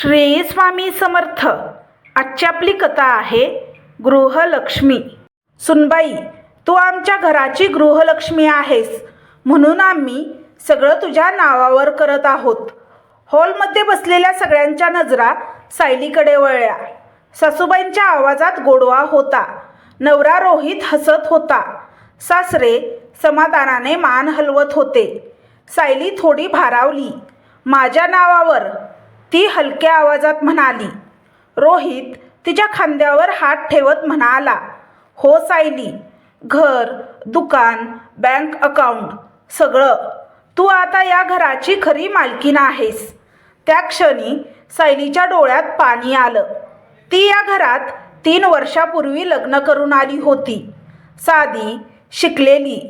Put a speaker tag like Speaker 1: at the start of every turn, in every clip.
Speaker 1: श्री स्वामी समर्थ. आजची आपली कथा आहे गृहलक्ष्मी. सुनबाई तू आमच्या घराची गृहलक्ष्मी आहेस. म्हणून आम्ही सगळं तुझ्या नावावर करत आहोत. हॉलमध्ये बसलेल्या सगळ्यांच्या नजरा सायलीकडे वळल्या. सासूबाईंच्या आवाजात गोडवा होता. नवरा रोहित हसत होता. सासरे समाधानाने मान हलवत होते. सायली थोडी भारावली. माझ्या नावावर ती हलक्या आवाजात म्हणाली रोहित तिच्या खांद्यावर हात ठेवत म्हणाला हो सायली घर दुकान बँक अकाउंट सगळं. तू आता या घराची खरी मालकीण आहेस. त्या क्षणी सायलीच्या डोळ्यात पाणी आलं. ती या घरात तीन वर्षापूर्वी लग्न करून आली होती. साधी शिकलेली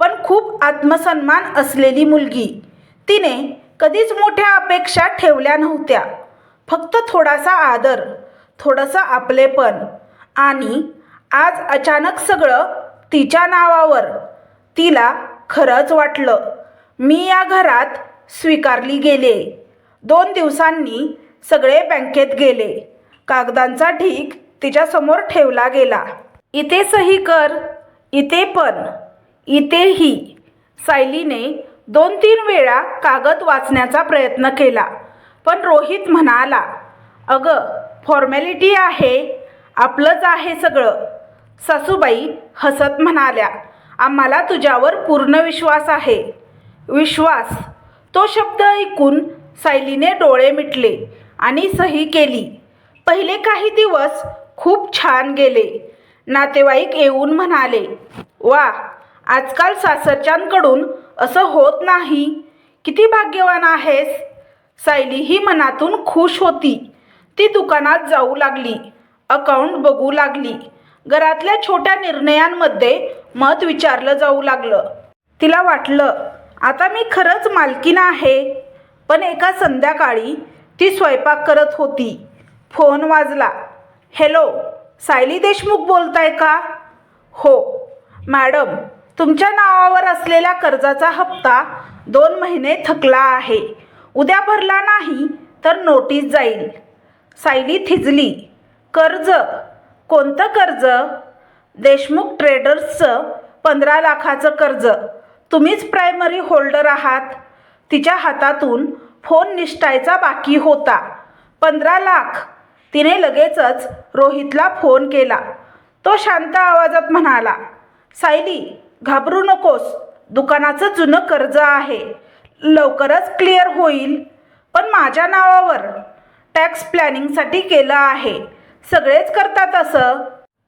Speaker 1: पण खूप आत्मसन्मान असलेली मुलगी. तिने कधीच मोठ्या अपेक्षा ठेवल्या नव्हत्या. फक्त थोडासा आदर थोडंसं आपलेपण. आणि आज अचानक सगळं तिच्या नावावर. तिला खरंच वाटलं मी या घरात स्वीकारली गेले. दोन दिवसांनी सगळे बँकेत गेले. कागदांचा ढीक तिच्यासमोर ठेवला गेला. इथे सही कर इथे पण इथेही सायलीने दोन तीन वेळा कागद वाचण्याचा प्रयत्न केला. पण रोहित म्हणाला अगं फॉर्मॅलिटी आहे आपलंच आहे सगळं. सासूबाई हसत म्हणाल्या आम्हाला तुझ्यावर पूर्ण विश्वास आहे. विश्वास? तो शब्द ऐकून सायलीने डोळे मिटले आणि सही केली. पहिले काही दिवस खूप छान गेले. नातेवाईक येऊन म्हणाले वा आजकाल सासरच्यांकडून असं होत नाही. किती भाग्यवान आहेस? सायली ही मनातून खुश होती. ती दुकानात जाऊ लागली. अकाउंट बघू लागली. घरातल्या छोट्या निर्णयांमध्ये मत विचारलं जाऊ लागलं. तिला वाटलं आता मी खरंच मालकीन आहे. पण एका संध्याकाळी ती स्वयंपाक करत होती. फोन वाजला. हॅलो सायली देशमुख बोलताय का? हो मॅडम तुमच्या नावावर असलेल्या कर्जाचा हप्ता दोन महिने थकला आहे. उद्या भरला नाही तर नोटीस जाईल. सायली थिजली कर्ज कोणतं कर्ज? देशमुख ट्रेडर्सचं पंधरा लाखाचं कर्ज. तुम्हीच प्रायमरी होल्डर आहात. तिच्या हातातून फोन निष्ठायचा बाकी होता. पंधरा लाख. तिने लगेचच रोहितला फोन केला. तो शांत आवाजात म्हणाला सायली घाबरू नकोस. दुकानाचं जुनं कर्ज आहे. लवकरच क्लिअर होईल. पण माझ्या नावावर टॅक्स प्लॅनिंगसाठी केलं आहे. सगळेच करतात असं.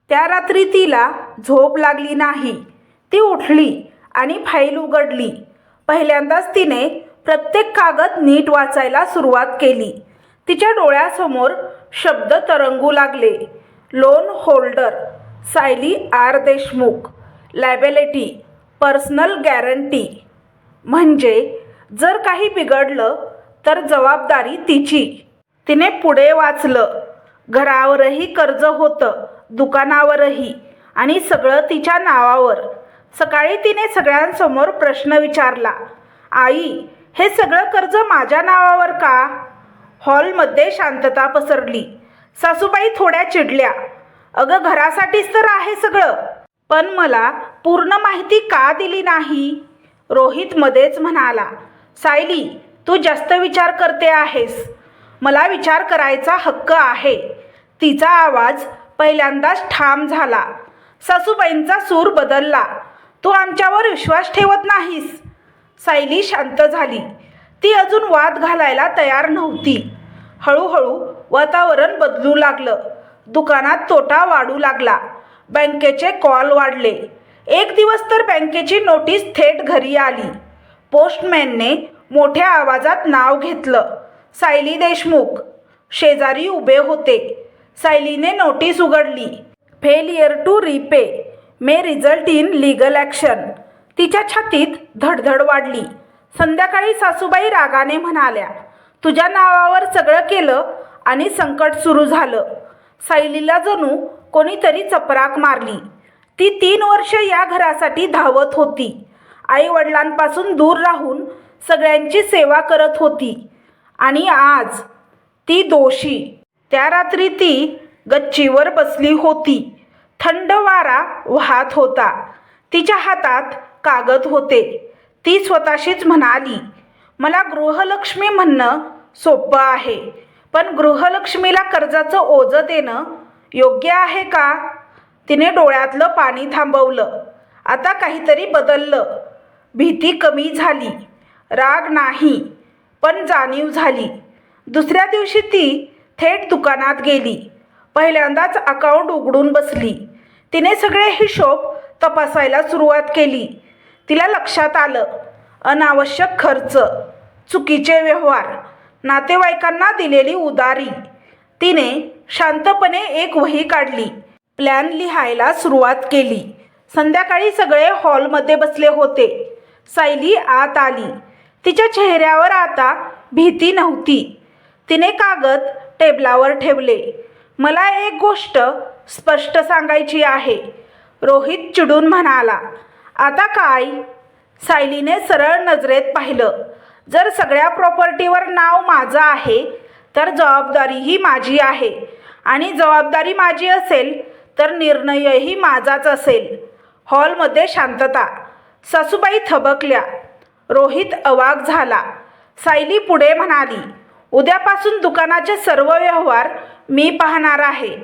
Speaker 1: त्या रात्री तिला झोप लागली नाही. ती उठली आणि फाईल उघडली. पहिल्यांदाच तिने प्रत्येक कागद नीट वाचायला सुरुवात केली. तिच्या डोळ्यासमोर शब्द तरंगू लागले. Loan holder Sayali R Deshmukh. Liability personal guarantee म्हणजे जर काही बिघडलं तर जबाबदारी तिची. तिने पुढे वाचलं. घरावरही कर्ज होतं दुकानावरही. आणि सगळं तिच्या नावावर. सकाळी तिने सगळ्यांसमोर प्रश्न विचारला. आई हे सगळं कर्ज माझ्या नावावर का? हॉलमध्ये शांतता पसरली. सासूबाई थोड्या चिडल्या. अगं घरासाठीच तर आहे सगळं. पण मला पूर्ण माहिती का दिली नाही? रोहित मध्येच म्हणाला सायली तू जास्त विचार करते आहेस. मला विचार करायचा हक्क आहे. तिचा आवाज पहिल्यांदाच ठाम झाला. सासूबाईंचा सूर बदलला. तू आमच्यावर विश्वास ठेवत नाहीस. सायली शांत झाली. ती अजून वाद घालायला तयार नव्हती. हळूहळू वातावरण बदलू लागलं. दुकानात तोटा वाढू लागला. बँकेचे कॉल वाढले. एक दिवस तर बँकेची नोटीस थेट घरी आली. पोस्टमॅनने मोठ्या आवाजात नाव घेतलं. सायली देशमुख. शेजारी उभे होते. सायलीने नोटीस उघडली. Failure to repay. May result in legal action. तिच्या छातीत धडधड वाढली. संध्याकाळी सासूबाई रागाने म्हणाल्या तुझ्या नावावर सगळं केलं आणि संकट सुरू झालं. सायलीला जणू कोणीतरी चपराक मारली. ती तीन वर्ष या घरासाठी धावत होती. आई वडिलांपासून दूर राहून सगळ्यांची सेवा करत होती. आणि आज ती दोषी. त्या रात्री ती गच्चीवर बसली होती. थंड वारा वाहत होता. तिच्या हातात कागद होते. ती स्वतःशीच म्हणाली मला गृहलक्ष्मी म्हणणं सोपं आहे. पण गृहलक्ष्मीला कर्जाचं ओझं देणं योग्य आहे का? तिने डोळ्यातलं पाणी थांबवलं. आता काहीतरी बदललं. भीती कमी झाली. राग नाही पण जाणीव झाली. दुसऱ्या दिवशी ती थेट दुकानात गेली. पहिल्यांदाच अकाउंट उघडून बसली. तिने सगळे हिशोब तपासायला सुरुवात केली. तिला लक्षात आलं अनावश्यक खर्च चुकीचे व्यवहार नातेवाईकांना दिलेली उदारी. तिने शांतपणे एक वही काढली. प्लॅन लिहायला सुरुवात केली. संध्याकाळी सगळे हॉलमध्ये बसले होते. सायली आत आली. तिच्या चेहऱ्यावर आता भीती नव्हती. तिने कागद टेबलावर ठेवले. मला एक गोष्ट स्पष्ट सांगायची आहे. रोहित चिडून म्हणाला आता काय? सायलीने सरळ नजरेत पाहिलं. जर सगळ्या प्रॉपर्टीवर नाव माझं आहे तर जबाबदारीही माझी आहे. आणि जबाबदारी माझी असेल तर निर्णयही माझाच असेल. हॉलमध्ये शांतता. सासूबाई थबकल्या. रोहित अवाक झाला. सायली पुढे म्हणाली उद्यापासून दुकानाचे सर्व व्यवहार मी पाहणार आहे.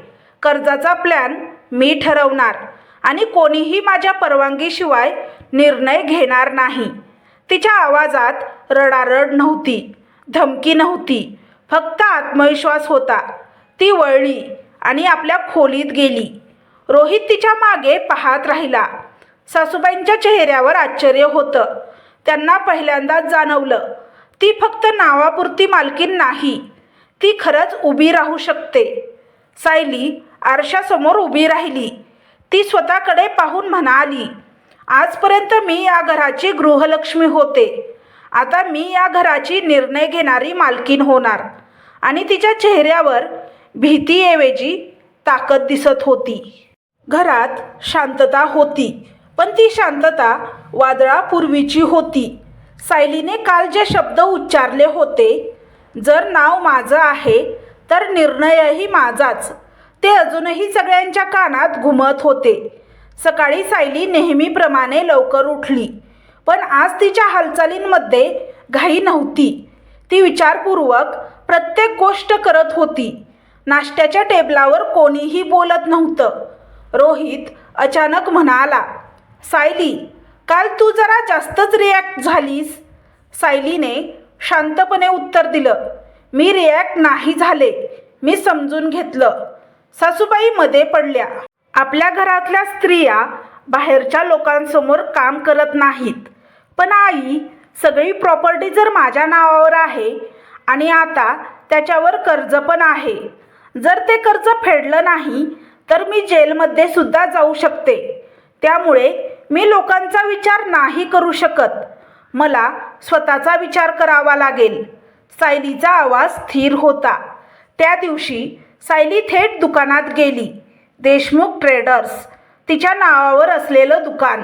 Speaker 1: कर्जाचा प्लॅन मी ठरवणार आणि कोणीही माझ्या परवानगीशिवाय निर्णय घेणार नाही. तिच्या आवाजात रडारड नव्हती धमकी नव्हती फक्त आत्मविश्वास होता. ती वळली आणि आपल्या खोलीत गेली. रोहित तिच्यामागे पाहत राहिला. सासूबाईंच्या चेहऱ्यावर आश्चर्य होतं. त्यांना पहिल्यांदाच जाणवलं ती फक्त नावापुरती मालकीन नाही ती खरंच उभी राहू शकते. सायली आरशासमोर उभी राहिली. ती स्वतःकडे पाहून म्हणाली आजपर्यंत मी या घराची गृहलक्ष्मी होते. आता मी या घराची निर्णय घेणारी मालकीन होणार. आणि तिच्या चेहऱ्यावर भीतीऐवजी ताकद दिसत होती. घरात शांतता होती पण ती शांतता वादळापूर्वीची होती. सायलीने काल जे शब्द उच्चारले होते जर नाव माझं आहे तर निर्णयही माझाच. ते अजूनही सगळ्यांच्या कानात घुमत होते. सकाळी सायली नेहमीप्रमाणे लवकर उठली पण आज तिच्या हालचालींमध्ये घाई नव्हती. ती विचारपूर्वक प्रत्येक गोष्ट करत होती नाश्त्याच्या टेबलावर कोणीही बोलत नव्हतं. रोहित अचानक म्हणाला सायली काल तू जरा जास्तच रिॲक्ट झालीस. सायलीने शांतपणे उत्तर दिलं मी रिॲक्ट नाही झाले. मी समजून घेतलं. सासूबाई मध्ये पडल्या. आपल्या घरातल्या स्त्रिया बाहेरच्या लोकांसमोर काम करत नाहीत. पण आई सगळी प्रॉपर्टी जर माझ्या नावावर आहे आणि आता त्याच्यावर कर्ज पण आहे जर ते कर्ज फेडलं नाही तर मी जेलमध्ये सुद्धा जाऊ शकते. त्यामुळे मी लोकांचा विचार नाही करू शकत. मला स्वतःचा विचार करावा लागेल. सायलीचा आवाज स्थिर होता. त्या दिवशी सायली थेट दुकानात गेली. देशमुख ट्रेडर्स तिच्या नावावर असलेलं दुकान.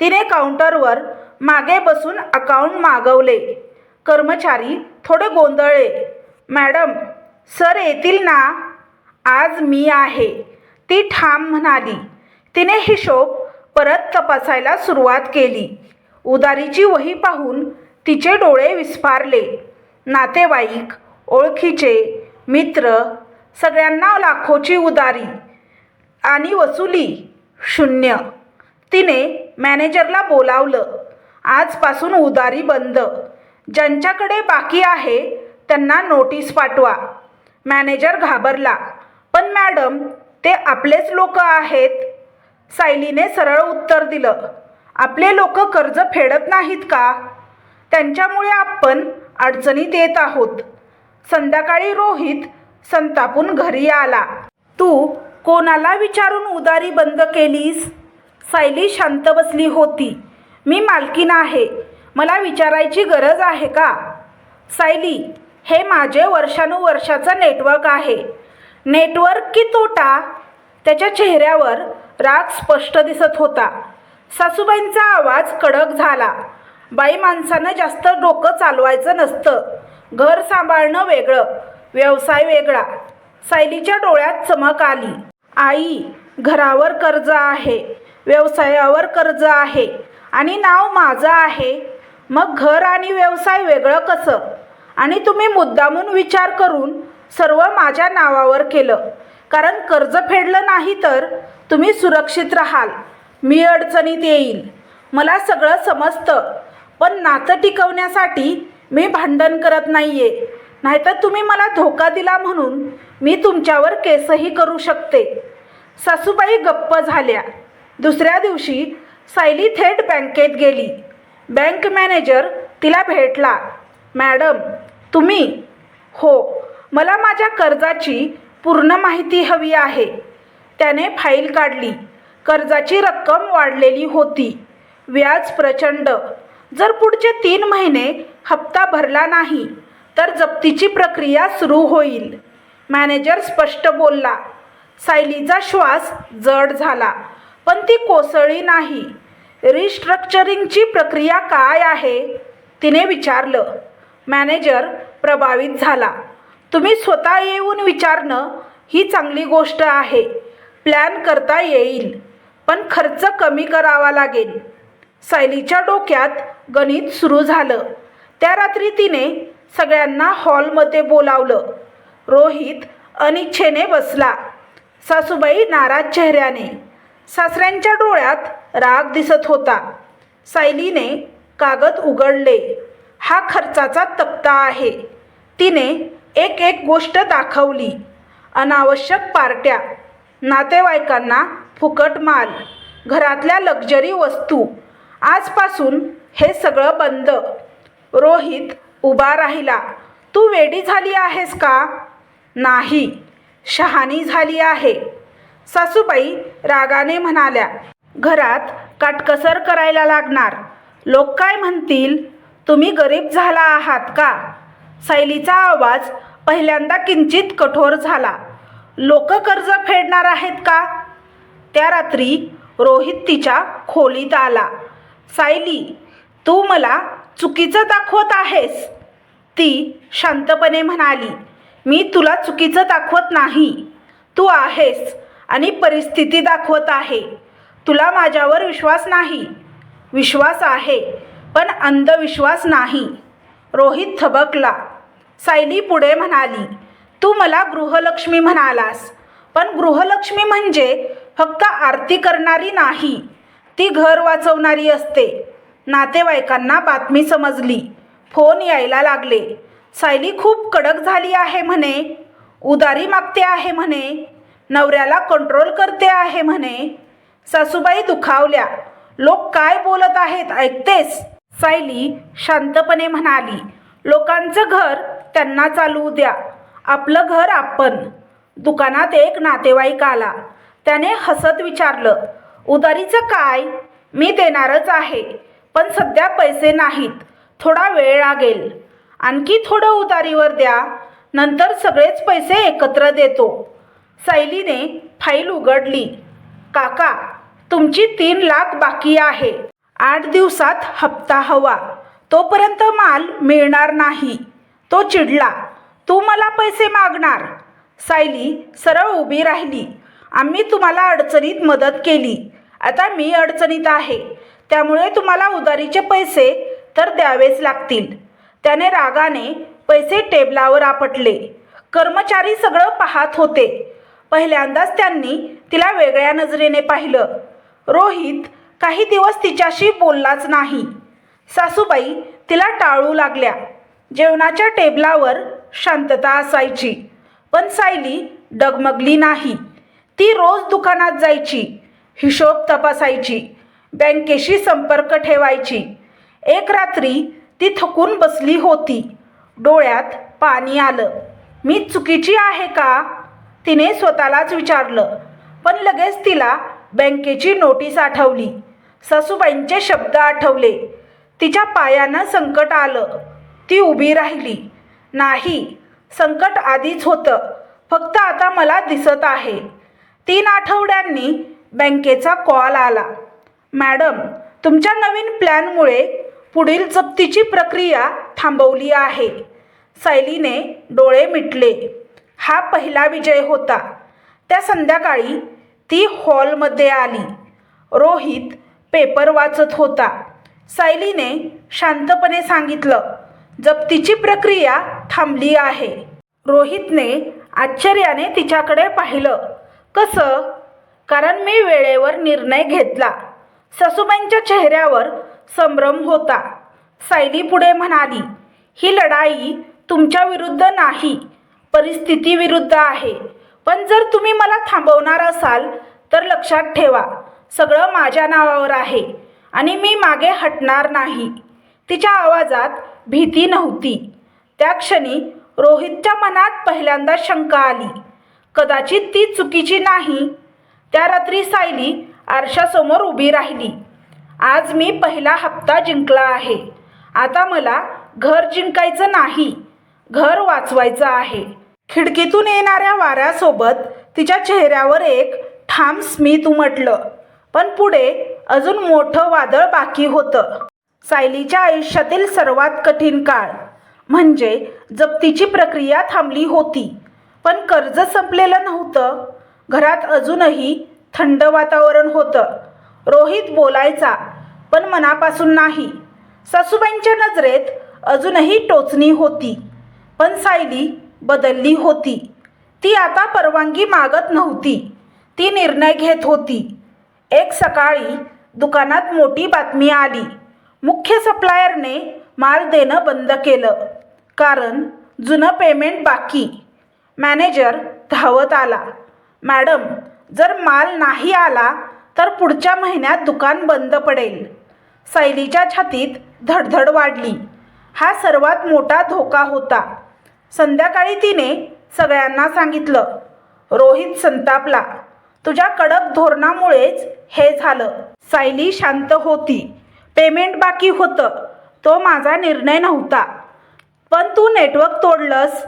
Speaker 1: तिने काउंटरवर मागे बसून अकाउंट मागवले. कर्मचारी थोडे गोंधळले. मॅडम सर येतील ना? आज मी आहे. ती ठाम म्हणाली. तिने हिशोब परत तपासायला सुरुवात केली. उदारीची वही पाहून तिचे डोळे विस्फारले. नातेवाईक ओळखीचे मित्र सगळ्यांना लाखोची उदारी आणि वसुली शून्य. तिने मॅनेजरला बोलावलं. आजपासून उदारी बंद. ज्यांच्याकडे बाकी आहे त्यांना नोटीस पाठवा. मॅनेजर घाबरला. पण मॅडम ते आपलेच लोक आहेत. सायलीने सरळ उत्तर दिलं. आपले लोक कर्ज फेडत नाहीत का? त्यांच्यामुळे आपण अडचणीत येत आहोत. संध्याकाळी रोहित संतापून घरी आला. तू कोणाला विचारून उदारी बंद केलीस? सायली शांत बसली होती. मी मालकीन आहे. मला विचारायची गरज आहे का? सायली हे माझे वर्षानुवर्षाचं नेटवर्क आहे. नेटवर्क की तोटा त्याच्या चेहऱ्यावर राग स्पष्ट दिसत होता. सासूबाईंचा आवाज कडक झाला. बाई माणसानं जास्त डोकं चालवायचं नसतं. घर सांभाळणं वेगळं व्यवसाय वेगळा. सायलीच्या डोळ्यात चमक आली. आई घरावर कर्ज आहे व्यवसायावर कर्ज आहे आणि नाव माझं आहे. मग घर आणि व्यवसाय वेगळं कसं? आणि तुम्ही मुद्दामून विचार करून सर्व माझ्या नावावर केलं. कारण कर्ज फेडलं नाही तर तुम्ही सुरक्षित राहाल. मी अडचणीत येईल. मला सगळं समजतं. पण नातं टिकवण्यासाठी मी भांडण करत नाही आहे नाहीतर तुम्ही मला धोका दिला म्हणून मी तुमच्यावर केसही करू शकते. सासूबाई गप्प झाल्या. दुसऱ्या दिवशी सायली थेट बँकेत गेली. बँक मॅनेजर तिला भेटला. मॅडम तुम्ही? हो मला माझ्या कर्जाची पूर्ण माहिती हवी आहे. त्याने फाईल काढली. कर्जाची रक्कम वाढलेली होती. व्याज प्रचंड. जर पुढचे तीन महिने हप्ता भरला नाही तर जप्तीची प्रक्रिया सुरू होईल. मॅनेजर स्पष्ट बोलला. सायलीचा श्वास जड झाला पण ती कोसळली नाही. रिस्ट्रक्चरिंगची प्रक्रिया काय आहे? तिने विचारलं. मॅनेजर प्रभावित झाला. तुम्ही स्वतः येऊन विचारणं ही चांगली गोष्ट आहे. प्लॅन करता येईल पण खर्च कमी करावा लागेल. सायलीच्या डोक्यात गणित सुरू झालं. त्या रात्री तिने सगळ्यांना हॉलमध्ये बोलावलं. रोहित अनिच्छेने बसला. सासूबाई नाराज चेहऱ्याने. सासऱ्यांच्या डोळ्यात राग दिसत होता. सायलीने कागद उघडले. हा खर्चाचा तप्ता आहे. तिने एक एक गोष्ट दाखवली. अनावश्यक पार्ट्या नातेवाईकांना फुकट माल घरातल्या लक्झरी वस्तू आजपासून हे सगळं बंद. रोहित उभा राहिला तू वेडी झाली आहेस का? नाही शहाणी झाली आहे. सासूबाई रागाने म्हणाल्या घरात काटकसर करायला लागणार. लोक काय म्हणतील? तुम्ही गरीब झाला आहात का? सायलीचा आवाज पहिल्यांदा किंचित कठोर झाला. लोक कर्ज फेडणार आहेत का? त्या रात्री रोहित तिच्या खोलीत आला. सायली तू मला चुकीचं दाखवत आहेस. ती शांतपणे म्हणाली मी तुला चुकीचं दाखवत नाही. तू आहेस आणि परिस्थिती दाखवत आहे. तुला माझ्यावर विश्वास नाही. विश्वास आहे. पण अंधविश्वास नाही. रोहित थबकला. सायली पुढे म्हणाली तू मला गृहलक्ष्मी म्हणालास. पण गृहलक्ष्मी म्हणजे फक्त आरती करणारी नाही. ती घर वाचवणारी असते. नातेवाईकांना बातमी समजली. फोन यायला लागले. सायली खूप कडक झाली आहे म्हणे. उदारी मागते आहे म्हणे. नवऱ्याला कंट्रोल करते आहे म्हणे. सासूबाई दुखावल्या. लोक काय बोलत आहेत? ऐकतेस? सायली शांतपणे म्हणाली लोकांचं घर त्यांना चालू द्या. आपलं घर आपण. दुकानात एक नातेवाईक आला. त्याने हसत विचारलं उदारीचं काय? मी देणारच आहे पण सध्या पैसे नाहीत. थोडा वेळ लागेल. आणखी थोडं उदारीवर द्या. नंतर सगळेच पैसे एकत्र देतो. सायलीने फाईल उघडली. काका तुमची तीन लाख बाकी आहे. आठ दिवसात हप्ता हवा. तोपर्यंत माल मिळणार नाही. तो चिडला. तू मला पैसे मागणार. सायली सरळ उभी राहिली. आम्ही तुम्हाला अडचणीत मदत केली. आता मी अडचणीत आहे. त्यामुळे तुम्हाला उधारीचे पैसे तर द्यावेच लागतील. त्याने रागाने पैसे टेबलावर आपटले. कर्मचारी सगळं पाहत होते. पहिल्यांदाच त्यांनी तिला वेगळ्या नजरेने पाहिलं. रोहित काही दिवस तिच्याशी बोललाच नाही. सासूबाई तिला टाळू लागल्या. जेवणाच्या टेबलावर शांतता असायची पण सायली डगमगली नाही. ती रोज दुकानात जायची हिशोब तपासायची बँकेशी संपर्क ठेवायची. एक रात्री ती थकून बसली होती. डोळ्यात पाणी आलं. मी चुकीची आहे का? तिने स्वतःलाच विचारलं पण लगेच तिला बँकेची नोटीस आठवली. सासूबाईंचे शब्द आठवले. तिच्या पायानं संकट आलं. ती उभी राहिली. नाही संकट आधीच होतं. फक्त आता मला दिसत आहे. तीन आठवड्यांनी बँकेचा कॉल आला. मॅडम तुमच्या नवीन प्लॅनमुळे पुढील जप्तीची प्रक्रिया थांबवली आहे. सायलीने डोळे मिटले. हा पहिला विजय होता. त्या संध्याकाळी ती हॉलमध्ये आली. रोहित पेपर वाचत होता. सायलीने शांतपणे सांगितलं जप्तीची प्रक्रिया थांबली आहे. रोहितने आश्चर्याने तिच्याकडे पाहिलं. कसं? कारण मी वेळेवर निर्णय घेतला. सासूबाईंच्या चेहऱ्यावर संभ्रम होता. सायली पुढे म्हणाली ही लढाई तुमच्या विरुद्ध नाही परिस्थिती विरुद्ध आहे. पण जर तुम्ही मला थांबवणार असाल तर लक्षात ठेवा. सगळं माझ्या नावावर आहे आणि मी मागे हटणार नाही. तिच्या आवाजात भीती नव्हती. त्या क्षणी रोहितच्या मनात पहिल्यांदा शंका आली. कदाचित ती चुकीची नाही. त्या रात्री सायली आरशासमोर उभी राहिली. आज मी पहिला हप्ता जिंकला आहे. आता मला घर जिंकायचं नाही. घर वाचवायचं आहे. खिडकीतून येणाऱ्या वाऱ्यासोबत तिच्या चेहऱ्यावर एक ठाम स्मित उमटलं. पण पुढे अजून मोठं वादळ बाकी होतं. सायलीच्या आयुष्यातील सर्वात कठीण काळ म्हणजे जप्तीची प्रक्रिया थांबली होती. पण कर्ज संपलेलं नव्हतं. घरात अजूनही थंड वातावरण होतं. रोहित बोलायचा पण मनापासून नाही. सासूबाईंच्या नजरेत अजूनही टोचणी होती. पण सायली बदलली होती. ती आता परवानगी मागत नव्हती. ती निर्णय घेत होती. एक सकाळी दुकानात मोठी बातमी आली. मुख्य सप्लायरने माल देणं बंद केलं. कारण जुनं पेमेंट बाकी. मॅनेजर धावत आला. मॅडम जर माल नाही आला तर पुढच्या महिन्यात दुकान बंद पडेल. सायलीच्या छातीत धडधड वाढली. हा सर्वात मोठा धोका होता. संध्याकाळी तिने सगळ्यांना सांगितलं. रोहित संतापला. तुझ्या कडक धोरणामुळेच हे झालं. सायली शांत होती. पेमेंट बाकी होतं. तो माझा निर्णय नव्हता. पण तू नेटवर्क तोडलंस.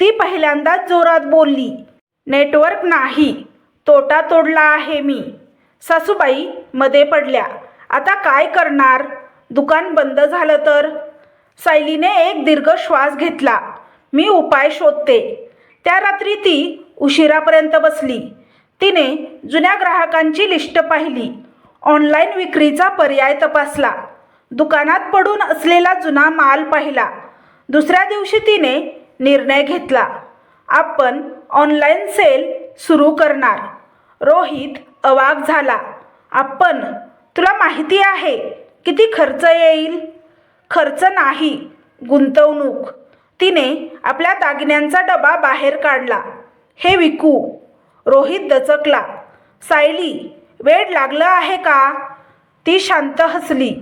Speaker 1: ती पहिल्यांदाच जोरात बोलली. नेटवर्क नाही. तोटा तोडला आहे मी. सासूबाई मध्ये पडल्या. आता काय करणार? दुकान बंद झालं तर? सायलीने एक दीर्घ श्वास घेतला. मी उपाय शोधते. त्या रात्री ती उशिरापर्यंत बसली. तिने जुन्या ग्राहकांची लिस्ट पाहिली. ऑनलाईन विक्रीचा पर्याय तपासला. दुकानात पडून असलेला जुना माल पाहिला. दुसऱ्या दिवशी तिने निर्णय घेतला. आपण ऑनलाईन सेल सुरू करणार. रोहित अवाक झाला. आपण तुला माहिती आहे किती खर्च येईल? खर्च नाही गुंतवणूक. तिने आपल्या दागिन्यांचा डबा बाहेर काढला. हे विकू. रोहित दचकला. सायली वेळ लागलं आहे का? ती शांत हसली.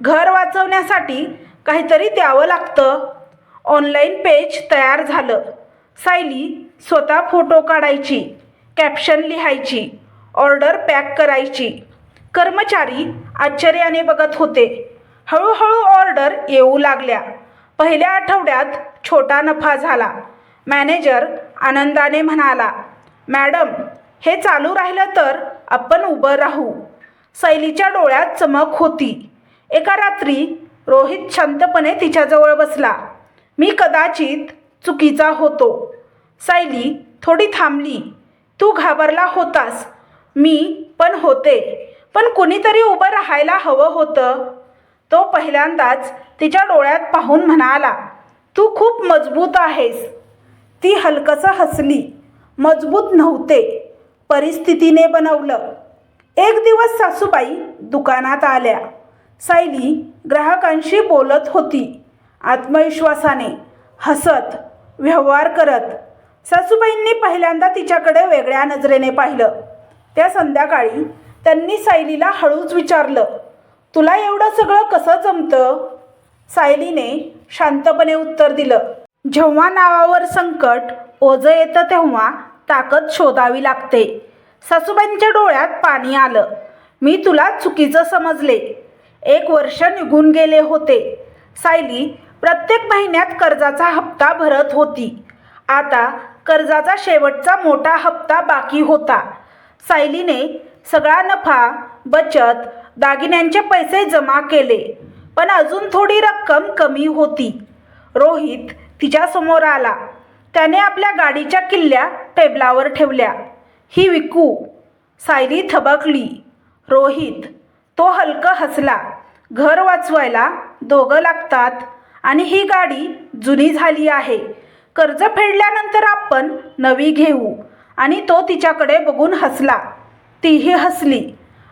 Speaker 1: घर वाचवण्यासाठी काहीतरी द्यावं लागतं. ऑनलाईन पेज तयार झालं. सायली स्वतः फोटो काढायची कॅप्शन लिहायची ऑर्डर पॅक करायची. कर्मचारी आश्चर्याने बघत होते. हळूहळू ऑर्डर येऊ लागल्या. पहिल्या आठवड्यात छोटा नफा झाला. मॅनेजर आनंदाने म्हणाला मॅडम हे चालू राहिलं तर आपण उभं राहू. सैलीच्या डोळ्यात चमक होती. एका रात्री रोहित शांतपणे तिच्याजवळ बसला. मी कदाचित चुकीचा होतो. सायली थोडी थांबली. तू घाबरला होतास. मी पण होते. पण कुणीतरी उभं राहायला हवं होतं. तो पहिल्यांदाच तिच्या डोळ्यात पाहून म्हणाला तू खूप मजबूत आहेस. ती हलकसं हसली. मजबूत नव्हते. परिस्थितीने बनवलं. एक दिवस सासूबाई दुकानात आल्या. सायली ग्राहकांशी बोलत होती. आत्मविश्वासाने हसत व्यवहार करत. सासूबाईंनी पहिल्यांदा तिच्याकडे वेगळ्या नजरेने पाहिलं. त्या संध्याकाळी त्यांनी सायलीला हळूच विचारलं तुला एवढं सगळं कसं जमतं? सायलीने शांतपणे उत्तर दिलं जेव्हा नावावर संकट ओझं येतं तेव्हा ताकद शोधावी लागते. सासूबाईंच्या डोळ्यात पाणी आलं. मी तुला चुकीचं समजले. एक वर्ष निघून गेले होते. सायली प्रत्येक महिन्यात कर्जाचा हप्ता भरत होती. आता कर्जाचा शेवटचा मोठा हप्ता बाकी होता. सायलीने सगळा नफा बचत दागिन्यांचे पैसे जमा केले. पण अजून थोडी रक्कम कमी होती. रोहित तिच्यासमोर आला. त्याने आपल्या गाडीच्या किल्ल्या टेबलावर ठेवल्या. ही विकू सायली थबकली. रोहित तो हलकं हसला. घर वाचवायला दोघं लागतात आणि ही गाडी जुनी झाली आहे. कर्ज फेडल्यानंतर आपण नवी घेऊ आणि तो तिच्याकडे बघून हसला. तीही हसली.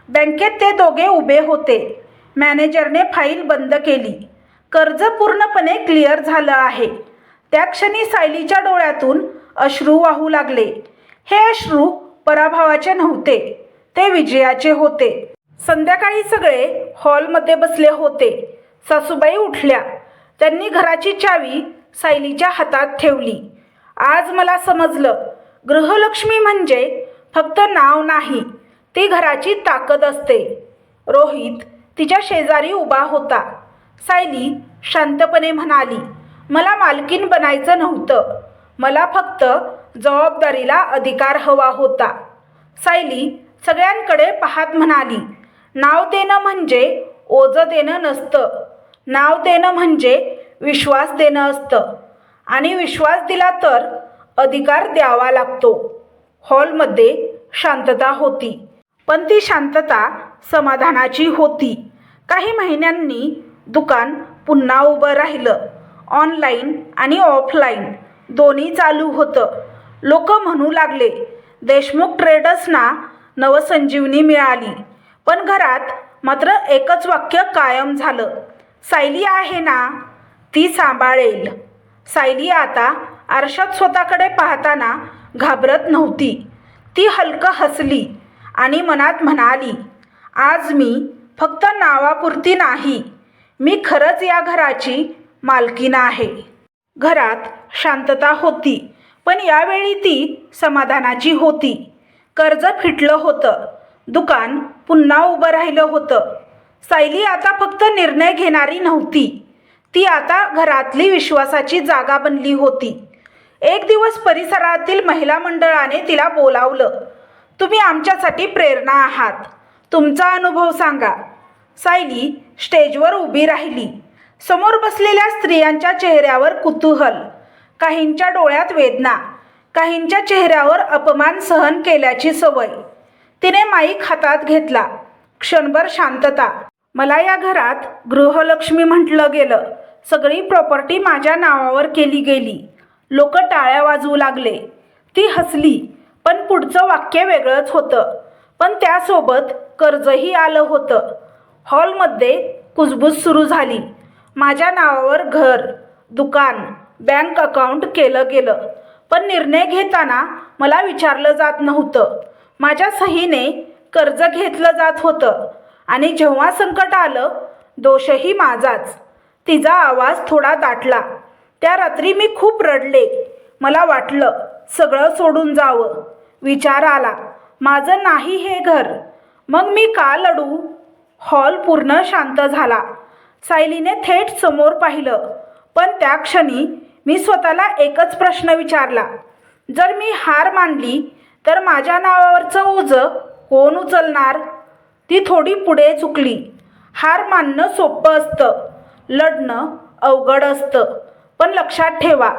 Speaker 1: बँकेत ते दोघे उभे होते. मॅनेजरने फाईल बंद केली. कर्ज पूर्णपणे क्लिअर झालं आहे. त्या क्षणी सायलीच्या डोळ्यातून अश्रू वाहू लागले. हे अश्रू पराभवाचे नव्हते ते विजयाचे होते. संध्याकाळी सगळे हॉलमध्ये बसले होते. सासूबाई उठल्या. त्यांनी घराची चावी सायलीच्या हातात ठेवली. आज मला समजलं गृहलक्ष्मी म्हणजे फक्त नाव नाही ती घराची ताकद असते. रोहित तिच्या शेजारी उभा होता. सायली शांतपणे म्हणाली मला मालकीन बनायचं नव्हतं. मला फक्त जबाबदारीला अधिकार हवा होता. सायली सगळ्यांकडे पाहत म्हणाली नाव देणं म्हणजे ओझं देणं नसतं. नाव देणं म्हणजे विश्वास देणं असतं. आणि विश्वास दिला तर अधिकार द्यावा लागतो. हॉलमध्ये शांतता होती. पण ती शांतता समाधानाची होती. काही महिन्यांनी दुकान पुन्हा उभं राहिलं. ऑनलाईन आणि ऑफलाईन दोन्ही चालू होतं. लोक म्हणू लागले देशमुख ट्रेडर्सना नवसंजीवनी मिळाली. पण घरात मात्र एकच वाक्य कायम झालं. सायली आहे ना ती सांभाळेल. सायली आता आरशात स्वतःकडे पाहताना घाबरत नव्हती. ती हलकं हसली आणि मनात म्हणाली आज मी फक्त नावापुरती नाही मी खरंच या घराची मालकीण आहे. घरात शांतता होती पण यावेळी ती समाधानाची होती. कर्ज फिटलं होतं दुकान पुन्हा उभं राहिलं होतं. सायली आता फक्त निर्णय घेणारी नव्हती. ती आता घरातली विश्वासाची जागा बनली होती. एक दिवस परिसरातील महिला मंडळाने तिला बोलावलं तुम्ही आमच्यासाठी प्रेरणा आहात. तुमचा अनुभव सांगा. सायली स्टेजवर उभी राहिली. समोर बसलेल्या स्त्रियांच्या चेहऱ्यावर कुतूहल काहींच्या डोळ्यात वेदना काहींच्या चेहऱ्यावर अपमान सहन केल्याची सवय. तिने माईक हातात घेतला. क्षणभर शांतता. मला या घरात गृहलक्ष्मी म्हटलं गेलं. सगळी प्रॉपर्टी माझ्या नावावर केली गेली. लोक टाळ्या वाजवू लागले. ती हसली पण पुढचं वाक्य वेगळंच होतं. पण त्यासोबत कर्जही आलं होतं. हॉलमध्ये कुजबूज सुरू झाली. माझ्या नावावर घर दुकान बँक अकाउंट केलं गेलं. पण निर्णय घेताना मला विचारलं जात नव्हतं. माझ्या सहीने कर्ज घेतलं जात होतं आणि जेव्हा संकट आलं दोषही माझाच. तिचा आवाज थोडा दाटला. त्या रात्री मी खूप रडले. मला वाटलं सगळं सोडून जावं. विचार आला माझं नाही हे घर. मग मी का लढू हॉल पूर्ण शांत झाला. सायलीने थेट समोर पाहिलं. पण त्या क्षणी मी स्वतःला एकच प्रश्न विचारला. जर मी हार मानली तर माझ्या नावावरचं ओझं कोण उचलणार? ती थोडी पुढे चुकली. हार मानणं सोपं असतं. लढणं अवघड असतं. पण लक्षात ठेवा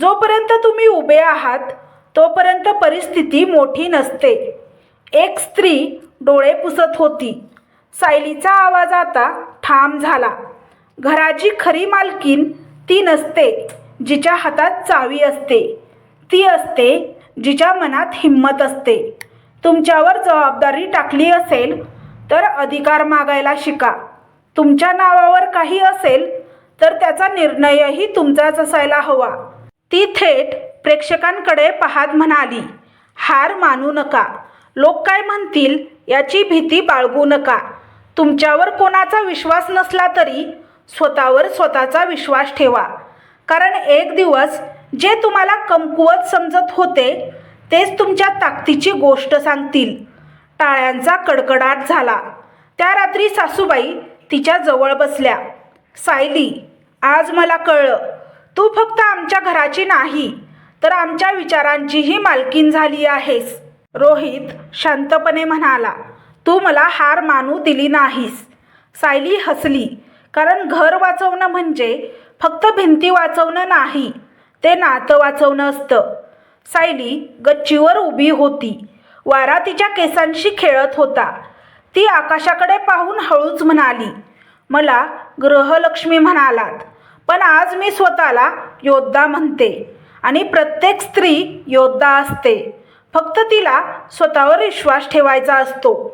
Speaker 1: जोपर्यंत तुम्ही उभे आहात तोपर्यंत परिस्थिती मोठी नसते. एक स्त्री डोळे पुसत होती. सायलीचा आवाज आता ठाम झाला. घराची खरी मालकीन ती नसते जिच्या हातात चावी असते. ती असते जिच्या मनात हिंमत असते. तुमच्यावर जबाबदारी टाकली असेल तर अधिकार मागायला शिका. तुमच्या नावावर काही असेल तर त्याचा निर्णयही तुमचाच असायला हवा. ती थेट प्रेक्षकांकडे पाहत म्हणाली हार मानू नका. लोक काय म्हणतील याची भीती बाळगू नका. तुमच्यावर कोणाचा विश्वास नसला तरी स्वतःवर स्वतःचा विश्वास ठेवा. कारण एक दिवस जे तुम्हाला कमकुवत समजत होते तेच तुमच्या ताकदीची गोष्ट सांगतील. टाळ्यांचा कडकडाट झाला. त्या रात्री सासूबाई तिच्या जवळ बसल्या. सायली आज मला कळलं तू फक्त आमच्या घराची नाही तर आमच्या विचारांचीही मालकीन झाली आहेस. रोहित शांतपणे म्हणाला. तू मला हार मानू दिली नाहीस. सायली हसली. कारण घर वाचवणं म्हणजे फक्त भिंती वाचवणं नाही ते नातं वाचवणं असतं. सायली गच्चीवर उभी होती. वारा तिच्या केसांशी खेळत होता. ती आकाशाकडे पाहून हळूच म्हणाली मला गृहलक्ष्मी म्हणालात पण आज मी स्वतःला योद्धा म्हणते आणि प्रत्येक स्त्री योद्धा असते. फक्त तिला स्वतःवर विश्वास ठेवायचा असतो.